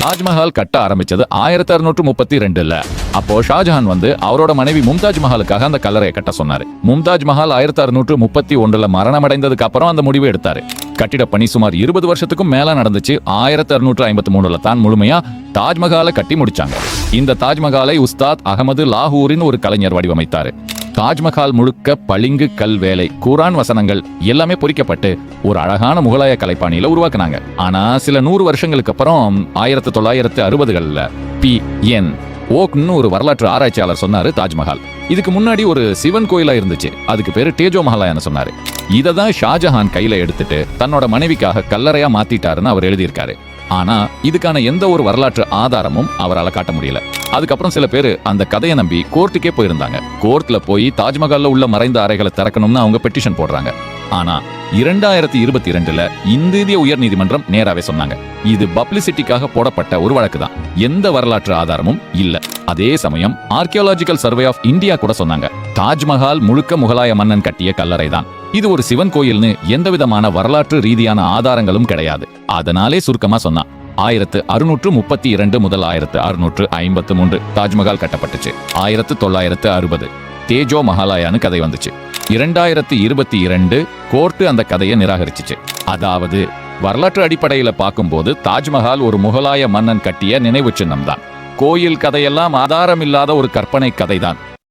தாஜ்மஹால் கட்ட ஆரம்பிச்சது ஆயிரத்தி அறுநூற்று முப்பத்தி ரெண்டுல. அப்போ ஷாஜஹான் வந்து அவரோட மனைவி மும்தாஜ் மஹாலுக்காக அந்த கல்லறையை கட்ட சொன்னாரு. மும்தாஜ் மஹால் ஆயிரத்தி அறுநூற்று முப்பத்தி ஒன்றுல மரணம் அடைந்ததுக்கு அப்புறம் அந்த முடிவு எடுத்தாரு. கட்டிட பணி சுமார் இருபது வருஷத்துக்கும் மேல நடந்துச்சு. ஆயிரத்தி அறுநூற்று ஐம்பத்தி மூணுல தான் முழுமையா தாஜ்மஹாலை கட்டி முடிச்சாங்க. இந்த தாஜ்மஹாலை உஸ்தாத் அகமது லாகூரின் ஒரு கலைஞர் வடிவமைத்தாரு. தாஜ்மஹால் முழுக்க பளிங்கு கல் வேலை குரான் வசனங்கள் எல்லாமே பொறிக்கப்பட்டு ஒரு அழகான முகலாய கலைப்பாணியில உருவாக்குனாங்க. ஆனா சில நூறு வருஷங்களுக்கு அப்புறம் ஆயிரத்தி தொள்ளாயிரத்து அறுபதுகள்ல பி என் ஓக்னு ஒரு வரலாற்று ஆராய்ச்சியாளர் சொன்னாரு தாஜ்மஹால். இதுக்கு முன்னாடி ஒரு சிவன் கோயிலா இருந்துச்சு. அதுக்கு பேரு டேஜோ மஹாலான்னு சொன்னாரு. இதை தான் ஷாஜஹான் கையில எடுத்துட்டு தன்னோட மனைவிக்காக கல்லறையா மாத்திட்டாருன்னு அவர் எழுதியிருக்காரு. ஆனா இதுக்கான எந்த ஒரு வரலாற்று ஆதாரமும் அவரால் காட்ட முடியல. அதுக்கப்புறம் சில பேர் அந்த கதையை நம்பி கோர்ட்டுக்கே போயிருந்தாங்க. கோர்ட்ல போய் தாஜ்மஹால்ல உள்ள மறைந்த அறைகளை திறக்கணும்னு அவங்க பெட்டிஷன் போடுறாங்க. ஆனா இரண்டாயிரத்தி இருபத்தி ரெண்டுல இந்திய உயர்நீதிமன்றம் நேராவே சொன்னாங்க. இது பப்ளிசிட்டிக்காக போடப்பட்ட ஒரு வழக்கு தான் எந்த வரலாற்று ஆதாரமும் இல்ல. அதே சமயம் ஆர்கியோலாஜிக்கல் சர்வே ஆஃப் இந்தியா கூட சொன்னாங்க. தாஜ்மஹால் முழுக்க முகலாய மன்னன் கட்டிய கல்லறை தான் இது ஒரு சிவன் கோயில்னு எந்த விதமான வரலாற்று ரீதியான ஆதாரங்களும் கிடையாது. அதனாலே சுருக்கமா சொன்னான் ஆயிரத்து அறுநூற்று முப்பத்தி இரண்டு முதல் ஆயிரத்து அறுநூற்று ஐம்பத்து மூன்று. தாஜ்மஹால் கட்டப்பட்டுச்சு. ஆயிரத்து தொள்ளாயிரத்து அறுபது. தேஜோ மஹாலாயான்னு கதை வந்துச்சு. இரண்டாயிரத்து இருபத்தி இரண்டு கோர்ட்டு அந்த கதையை நிராகரிச்சிச்சு. அதாவது வரலாற்று அடிப்படையில பார்க்கும்போது தாஜ்மஹால் ஒரு முகலாய மன்னன் கட்டிய நினைவு சின்னம் தான் கோயில் கதையெல்லாம் ஆதாரம் இல்லாத ஒரு கற்பனை கதைதான்.